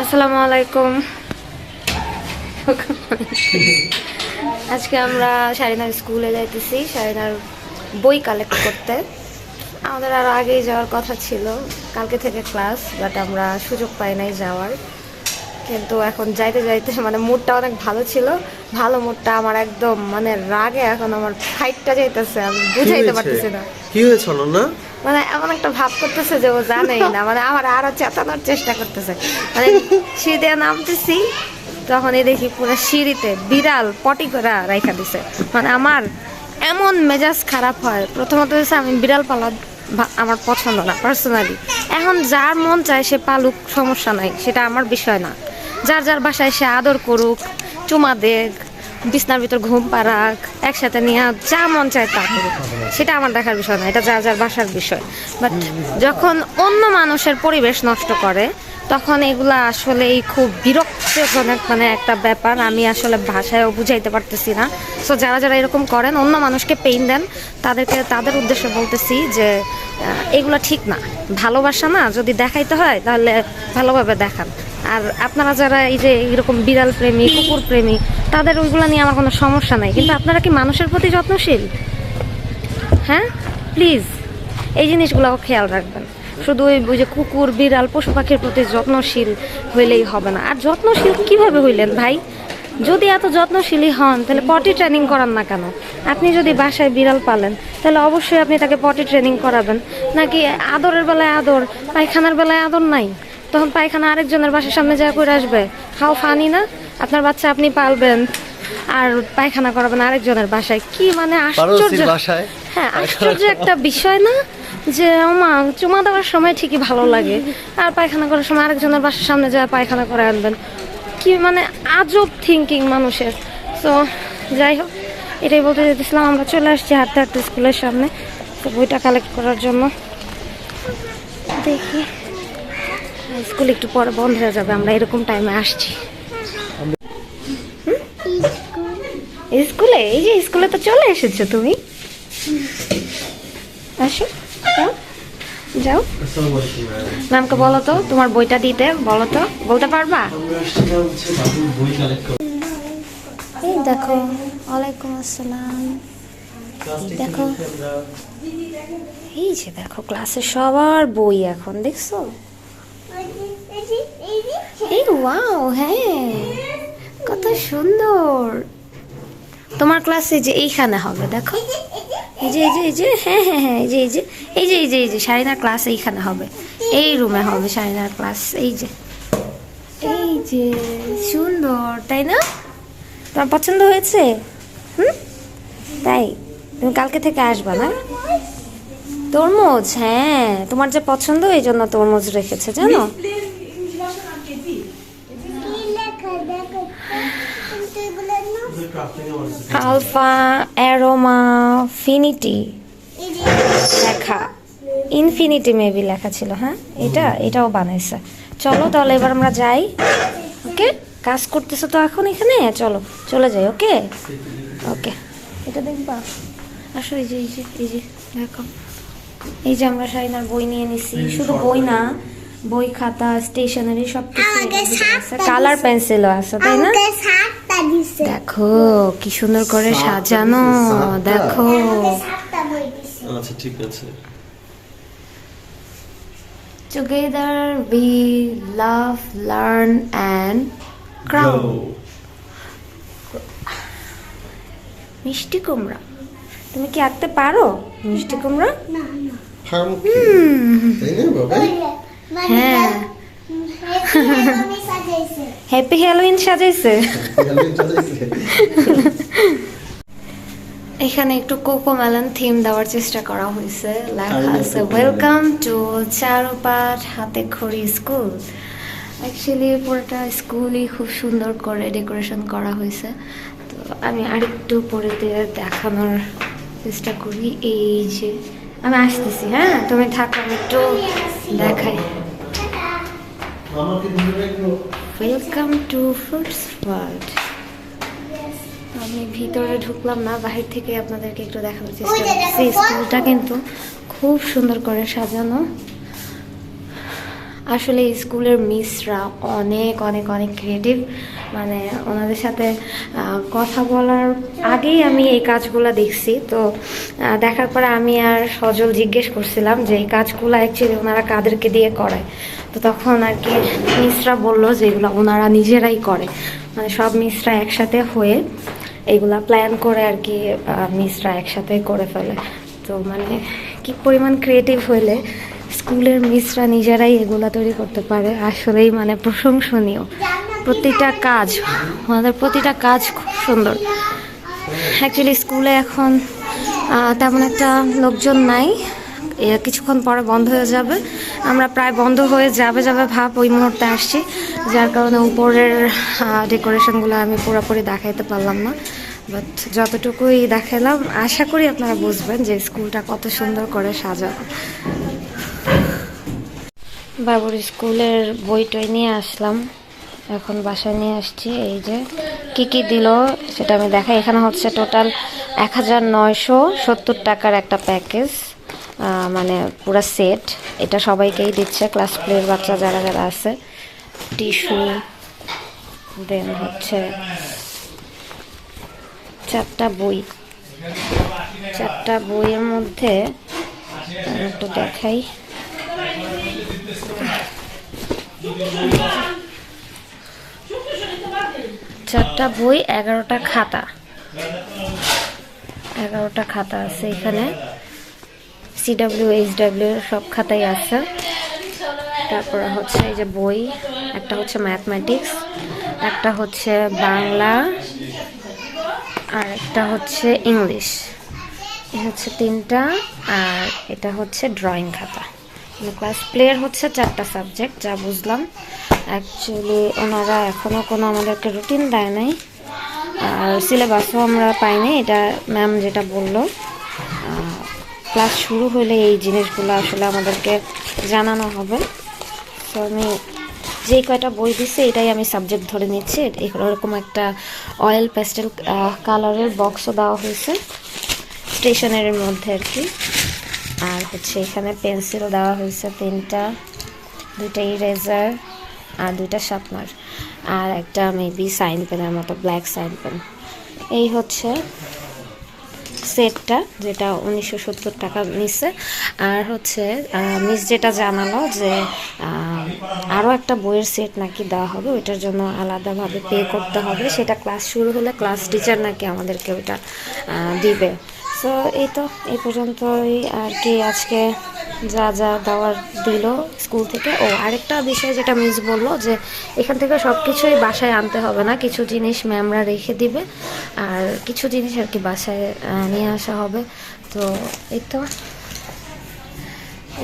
আসসালামু আলাইকুম। আজকে আমরা শারিনার স্কুলে যাইতেছি। শারিনার বই কালেক্ট করতে। আমাদের আরও আগেই যাওয়ার কথা ছিল। কালকে থেকে ক্লাস বাট আমরা সুযোগ পাই নাই যাওয়ার। কিন্তু এখন যাইতে যাইতে মানে মুডটা অনেক ভালো ছিল। ভালো মুডটা আমার একদম মানে রাগে এখন আমার ফাইটটা যাইতেছে আমি বুঝাইতে পারতেছি না। কি হয়েছে না মানে এমন একটা ভাব করতেছে যে ও জানেই না মানে আমার আরও চেতানোর চেষ্টা করতেছে। মানে সিঁড়ি নামতেছি তখনই দেখি পুরো সিঁড়িতে বিড়াল পটি করা রাইখা দিছে। মানে আমার এমন মেজাজ খারাপ হয়। প্রথমত হচ্ছে আমি বিড়াল পালা আমার পছন্দ না পার্সোনালি এখন যার মন চায় সে পালুক, সমস্যা নাই, সেটা আমার বিষয় না। যার যার বাসায় সে আদর করুক, চুমা দেখ বিছনার ভিতর ঘুম পারাক একসাথে নিয়ে যা মন চায় তা করুক। সেটা আমার দেখার বিষয় না, এটা যা যার বাসার বিষয়। বাট যখন অন্য মানুষের পরিবেশ নষ্ট করে, তখন এগুলা আসলেই খুব বিরক্তজনক মানে একটা ব্যাপার। আমি আসলে ভাষায়ও বুঝাইতে পারতেছি না। সো যারা যারা এরকম করেন, অন্য মানুষকে পেইন দেন, তাদেরকে তাদের উদ্দেশ্যে বলতেছি যে এগুলা ঠিক না। ভালোবাসা না, যদি দেখাইতে হয়, তাহলে ভালোভাবে দেখান। আর আপনারা যারা এই যে এরকম বিড়াল প্রেমী, কুকুর প্রেমী, তাদের ওইগুলো নিয়ে আমার কোনো সমস্যা নাই। কিন্তু আপনারা কি মানুষের প্রতি যত্নশীল? হ্যাঁ? প্লিজ এই জিনিসগুলো খেয়াল রাখবেন। শুধু ওই যে কুকুর, বিড়াল, পশু পাখির প্রতি যত্নশীল হইলেই হবে না। আর যত্নশীল কীভাবে হইলেন ভাই? যদি এত যত্নশীলই হন, তাহলে পটি ট্রেনিং করান না কেন? আপনি যদি বাসায় বিড়াল পালেন, তাহলে অবশ্যই আপনি তাকে পটি ট্রেনিং করাবেন। নাকি আদরের বেলায় আদর, পায়খানার বেলায় আদর নাই? তখন পায়খানা আরেকজনের বাসার সামনে যা করে আসবে। হাও ফানি না? আপনার বাচ্চা আপনি পালবেন। আর পায়খানা করাবেন আরেকজনের বাসায়। কি মানে আশ্চর্য। হ্যাঁ আশ্চর্য একটা বিষয় না? যে মা চুমা দেওয়ার সময় ঠিকই ভালো লাগে। আর পায়খানা করার সময় আরেকজনের বাসার সামনে যা পায়খানা করে আনবেন। কি মানে আজব থিঙ্কিং মানুষের। তো যাই হোক এটাই বলতে যেতেছিলাম আমরা চলে আসছি হাঁটতে হাঁটতে স্কুলের সামনে। তো বইটা কালেক্ট করার জন্য। দেখি। স্কুল একটু পরে বন্ধ হয়ে যাবে, আমরা এরকম টাইমে আসছি। স্কুলে? এই যে স্কুলে তো চলে এসেছ তুমি। আসো, যাও। ম্যামকে বলো তো, তোমার বইটা দিতে, বলো তো। বলতে পারবা? এই দেখো, ওয়ালাইকুম আসসালাম। দেখো। এই যে দেখো ক্লাসে সবার বই এখন, দেখছ? এই ওয়াও হ্যাঁ কত সুন্দর তোমার ক্লাসে যে এইখানে হবে দেখো এই যে এই যে এই যে হ্যাঁ হ্যাঁ হ্যাঁ এই যে এই যে এই যে এই যে এই যে শারিনার ক্লাস এইখানে হবে এই রুমে হবে শারিনার ক্লাস এই যে এই যে সুন্দর তাই না তোমার পছন্দ হয়েছে হুম তাই তুমি কালকে থেকে আসবা না তরমুজ হ্যাঁ তোমার যে পছন্দ এই জন্য তরমুজ রেখেছে জানো আলফা অ্যারোমা ফিনিটি লেখা। ইনফিনিটি মেবি লেখা ছিল হ্যাঁ? এটা এটাও বানাইছে। চলো তাহলে এবার আমরা যাই। ওকে? কাজ করতেছো তো এখন এখানে? চলো চলে যাই ওকে? ওকে। এটা দেখবা? আসো এই যে এই যে এই যে দেখো। এই যে আমরা শাইনার বই নিয়ে নিছি। শুধু বই না বই খাতা স্টেশনারি সব কিছু কালার পেন্সিলও আছে। তাই না? দেখো কি সুন্দর করে সাজানো দেখো। আচ্ছা ঠিক আছে। Together we love learn and crown মিষ্টি কুমড়া। তুমি কি আঁকতে পারো মিষ্টি কুমড়া? না বাবা হ্যাঁ হ্যাপি হ্যালোইন সাজাইছে। এখানে একটু কোকো মেলন থিম দেওয়ার চেষ্টা করা হয়েছে লেখা আছে ওয়েলকাম টু চারুপাঠ হাতে খড়ি স্কুল অ্যাকচুয়ালি পুরোটা স্কুলই খুব সুন্দর করে ডেকোরেশন করা হয়েছে তো আমি আরেকটু পরে দিয়ে দেখানোর চেষ্টা করি। এই যে আমি আসতেছি হ্যাঁ? তুমি থাকো আমি একটু দেখাই। ওয়েলকাম টু ফ্রুটস ওয়ার্ল্ড আমি ভিতরে ঢুকলাম না বাহির থেকে আপনাদেরকে একটু দেখানোর চেষ্টা করছি। স্কুলটা কিন্তু খুব সুন্দর করে সাজানো। আসলে স্কুলের মিসরা অনেক অনেক অনেক ক্রিয়েটিভ মানে ওনাদের সাথে কথা বলার আগেই আমি এই কাজগুলো দেখছি। তো দেখার পরে আমি আর সজল জিজ্ঞেস করছিলাম যে এই কাজগুলো অ্যাকচুয়ালি ওনারা কাদেরকে দিয়ে করায় তো তখন আর কি মিসরা বলল যে এগুলো ওনারা নিজেরাই করে। মানে সব মিসরা একসাথে হয়ে এগুলা প্ল্যান করে আর কি মিসরা একসাথে করে ফেলে। তো মানে কি পরিমাণ ক্রিয়েটিভ হইলে স্কুলের মিসরা নিজেরাই এগুলা তৈরি করতে পারে, আসলেই মানে প্রশংসনীয়। প্রতিটা কাজ, ওনাদের প্রতিটা কাজ খুব সুন্দর। অ্যাকচুয়ালি স্কুলে এখন তেমন একটা লোকজন নাই। কিছুক্ষণ পরে বন্ধ হয়ে যাবে। আমরা প্রায় বন্ধ হয়ে যাবে যাবে ভাব ওই মুহূর্তে আসছি। যার কারণে উপরের ডেকোরেশনগুলো আমি পুরোপুরি দেখাইতে পারলাম না। বাট যতটুকুই দেখালাম, আশা করি আপনারা বুঝবেন যে স্কুলটা কত সুন্দর করে সাজানো। বাবুর স্কুলের বই টই নিয়ে আসলাম। এখন বাসায় নিয়ে আসছি, এই যে কি কি দিল সেটা আমি দেখাই। এখানে হচ্ছে টোটাল এক হাজার নয়শো সত্তর টাকার একটা প্যাকেজ মানে পুরো সেট এটা সবাইকেই দিচ্ছে ক্লাস প্লের বাচ্চা যারা যারা আছে। টিস্যু দেন হচ্ছে চারটা বই। চারটা বইয়ের মধ্যে একটু দেখাই। চারটা বই, এগারোটা খাতা। এগারোটা খাতা আছে এখানে। সিডাব্লিউ এইচ ডাব্লিউ সব খাতাই আছে। তারপরে হচ্ছে এই যে বই, একটা হচ্ছে ম্যাথমেটিক্স একটা হচ্ছে বাংলা, আর একটা হচ্ছে ইংলিশ হচ্ছে তিনটা, আর এটা হচ্ছে ড্রয়িং খাতা। ক্লাস প্লেয়ার হচ্ছে চারটা সাবজেক্ট যা বুঝলাম। অ্যাকচুয়ালি ওনারা এখনও কোনো আমাদেরকে রুটিন দেয় নাই। আর সিলেবাসও আমরা পাইনি, এটা ম্যাম যেটা বলল। ক্লাস শুরু হলে এই জিনিসগুলো আসলে আমাদেরকে জানানো হবে। তো আমি যেই কয়টা বই দিচ্ছে এটাই আমি সাবজেক্ট ধরে নিচ্ছি। এরকম একটা অয়েল প্যাস্টেল কালারের বক্সও দেওয়া হয়েছে। স্টেশনারির মধ্যে আর কি। আর হচ্ছে এখানে পেন্সিল দেওয়া হয়েছে তিনটা, দুইটা ইরেজার আর দুইটা শার্পনার আর একটা মেবি সাইন পেনের মতো ব্ল্যাক সাইন পেন এই হচ্ছে সেটটা যেটা উনিশশো সত্তর টাকা নিচ্ছে আর হচ্ছে মিস যেটা জানালো যে আরও একটা বইয়ের সেট নাকি দেওয়া হবে, ওইটার জন্য আলাদাভাবে পে করতে হবে। সেটা ক্লাস শুরু হলে ক্লাস টিচার নাকি আমাদেরকে ওইটা দিবে। সো এই তো, এই পর্যন্তই আর কি আজকে যা যা দাওয়ার দিল স্কুল থেকে। ও, আরেকটা বিষয় যেটা মিস বলল যে, এখান থেকে সব কিছুই বাসায় আনতে হবে না, কিছু জিনিস ম্যামরা রেখে দিবে, আর কিছু জিনিস আর কি বাসায় নিয়ে আসা হবে। তো, এই তো।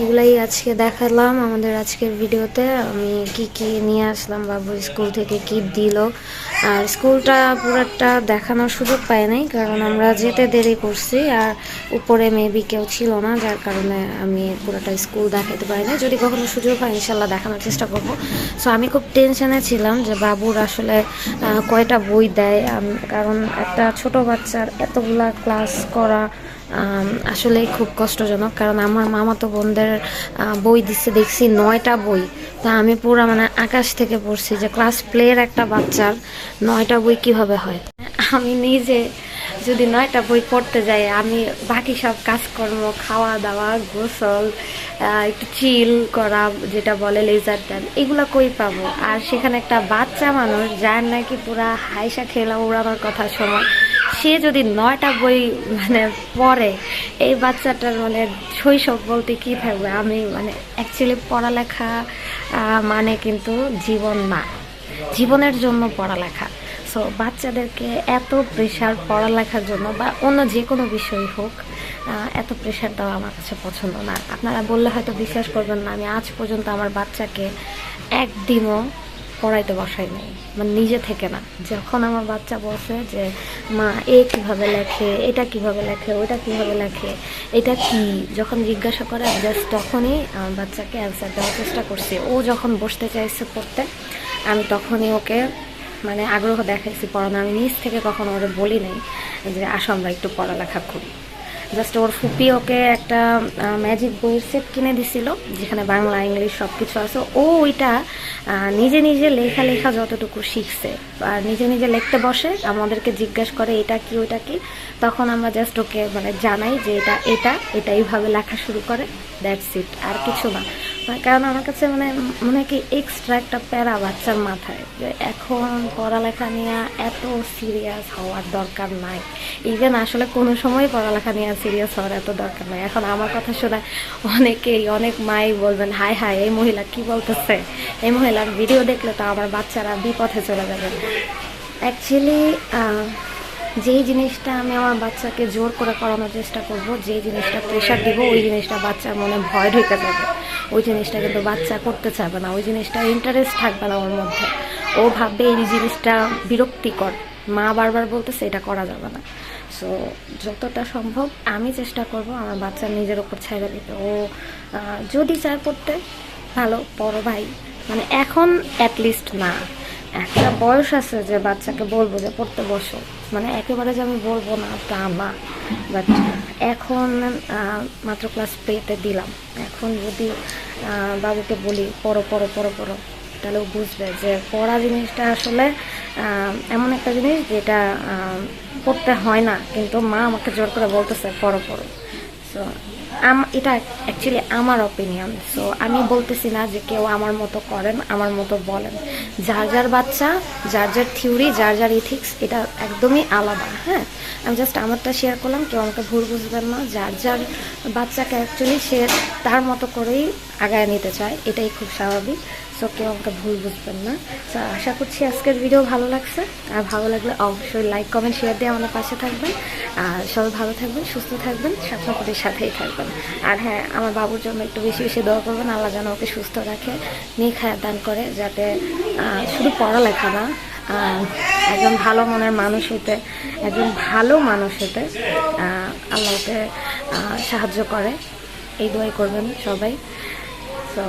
এগুলাই আজকে দেখালাম আমাদের আজকের ভিডিওতে। আমি কি কি নিয়ে আসলাম, বাবু স্কুল থেকে কি দিল। আর স্কুলটা পুরোটা দেখানোর সুযোগ পাই নাই, কারণ আমরা যেতে দেরি করছি আর উপরে মেবি কেউ ছিল না, যার কারণে আমি পুরোটা স্কুল দেখাতে পারি না যদি কখনো সুযোগ হয়, ইনশাল্লাহ দেখানোর চেষ্টা করব। সো আমি খুব টেনশনে ছিলাম যে বাবুর আসলে কয়টা বই দেয়। কারণ একটা ছোট বাচ্চার এতগুলা ক্লাস করা আম, আসলেই খুব কষ্টজনক কারণ আমার মামাতো বোনদের বই দিচ্ছে দেখছি নয়টা বই। তা আমি পুরো মানে আকাশ থেকে পড়ছি যে ক্লাস প্লের একটা বাচ্চার নয়টা বই কীভাবে হয়? আমি নিজে যদি নয়টা বই পড়তে যাই আমি বাকি সব কাজকর্ম খাওয়া দাওয়া গোসল একটু চিল করা যেটা বলে লেজার টাইম এগুলো কই পাবো? আর সেখানে একটা বাচ্চা মানুষ যার নাকি পুরা হাইসা খেলা উড়ানোর কথা সময় সে যদি নয়টা বই মানে পড়ে, এই বাচ্চাটার মানে শৈশব বলতে কি থাকবে? আমি মানে অ্যাকচুয়ালি পড়ালেখা মানে কিন্তু জীবন না। জীবনের জন্য পড়ালেখা। সো বাচ্চাদেরকে এত প্রেশার পড়ালেখার জন্য বা অন্য যে কোনো বিষয় হোক এত প্রেশার দেওয়া আমার কাছে পছন্দ না। আপনারা বললে হয়তো বিশ্বাস করবেন না, আমি আজ পর্যন্ত আমার বাচ্চাকে একদিনও পড়াইতে বসাই নাই। মানে নিজে থেকে না। যখন আমার বাচ্চা বসে যে, মা, এ কীভাবে লেখে, এটা কীভাবে লেখে ওটা কীভাবে লেখে, এটা কি? যখন জিজ্ঞাসা করে জাস্ট তখনই বাচ্চাকে অ্যান্সার দেওয়ার চেষ্টা করছি। ও যখন বসতে চাইছে পড়তে, আমি তখনই ওকে মানে আগ্রহ দেখাইছি পড়ানো আমি নিজ থেকে কখনো ওরে বলি নাই যে, আসো, আমরা একটু পড়ালেখা করি। জাস্ট ওর ফুপি ওকে একটা ম্যাজিক বইয়ের সেট কিনে দিছিল, যেখানে বাংলা, ইংলিশ সব কিছু আছে। ও ওইটা নিজে নিজে লেখা লেখা যতটুকু শিখছে, আর নিজে নিজে লিখতে বসে, আমাদেরকে জিজ্ঞেস করে এটা কি, ওইটা কি। তখন আমরা জাস্ট ওকে মানে জানাই যে এটা এটা এটা এইভাবে লেখা শুরু করে দ্যাটস ইট আর কিছু না। কারণ আমার কাছে মানে মনে কি এক্সট্রা একটা প্যারা বাচ্চার মাথায় যে এখন পড়ালেখা নিয়ে এত সিরিয়াস হওয়ার দরকার নাই। ইভেন আসলে কোনো সময় পড়ালেখা নিয়ে সিরিয়াস হওয়ার এত দরকার নাই। এখন আমার কথা শোনা অনেকেই, অনেক মাই বলবেন, হাই হাই, এই মহিলা কি বলতেছে? এই মহিলার ভিডিও দেখলে তো আমার বাচ্চারা বিপথে চলে যাবে। অ্যাকচুয়ালি যেই জিনিসটা আমি আমার বাচ্চাকে জোর করে করানোর চেষ্টা করব, যেই জিনিসটা প্রেশার দিব, ওই জিনিসটা বাচ্চার মনে ভয় ঢুকে যাবে। ওই জিনিসটা কিন্তু বাচ্চা করতে চাবে না, ওই জিনিসটা ইন্টারেস্ট থাকবে না ওর মধ্যে। ও ভাববে এই জিনিসটা বিরক্তিকর। মা বারবার বলতেছে, এটা করা যাবে না। সো যতটা সম্ভব আমি চেষ্টা করব আমার বাচ্চার নিজের ওপর ছেড়ে দিতে। ও যদি চায় পড়তে ভালো, বড় ভাই। মানে এখন অ্যাটলিস্ট না। একটা বয়স আছে যে বাচ্চাকে বলব যে পড়তে বসো। মানে একেবারে যে আমি বলব না, তা না। বাট এখন মাত্র ক্লাস প্লেতে দিলাম। এখন যদি বাবুকে বলি, পড়ো পড়ো পড়ো পড়ো, তাহলে ও বুঝবে যে পড়া জিনিসটা আসলে এমন একটা জিনিস যেটা পড়তে হয় না। কিন্তু মা আমাকে জোর করে বলতেছে, পড়ো পড়ো। সো এটা অ্যাকচুয়ালি আমার অপিনিয়ন সো আমি বলতেছি না যে কেউ আমার মতো করেন, আমার মতো বলেন। যার যার বাচ্চা, যার যার থিওরি যার যার ইথিক্স এটা একদমই আলাদা হ্যাঁ? আমি জাস্ট আমারটা শেয়ার করলাম, কেউ আমাকে ভুল বুঝবেন না, যার যার বাচ্চাকে অ্যাকচুয়ালি সে তার মতো করেই আগায় নিতে চায়, এটাই খুব স্বাভাবিক। সো কেউ আমাকে ভুল বুঝবেন না। তো আশা করছি আজকের ভিডিও ভালো লাগছে। আর ভালো লাগলে অবশ্যই লাইক কমেন্ট শেয়ার দিয়ে আমাদের পাশে থাকবেন। আর সবাই ভালো থাকবেন সুস্থ থাকবেন স্বপ্নপতির সাথেই থাকবেন। আর হ্যাঁ আমার বাবুর জন্য একটু বেশি বেশি দোয়া করবেন আল্লাহ যেন ওকে সুস্থ রাখে নিখায়া দান করে যাতে শুধু পড়ালেখা না একজন ভালো মনের মানুষ হতে একজন ভালো মানুষ হতে আহ, আল্লাহ ওকে আহ, সাহায্য করে। এই দোয়াই করবেন সবাই। তো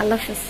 আল্লাহ হাফিজ।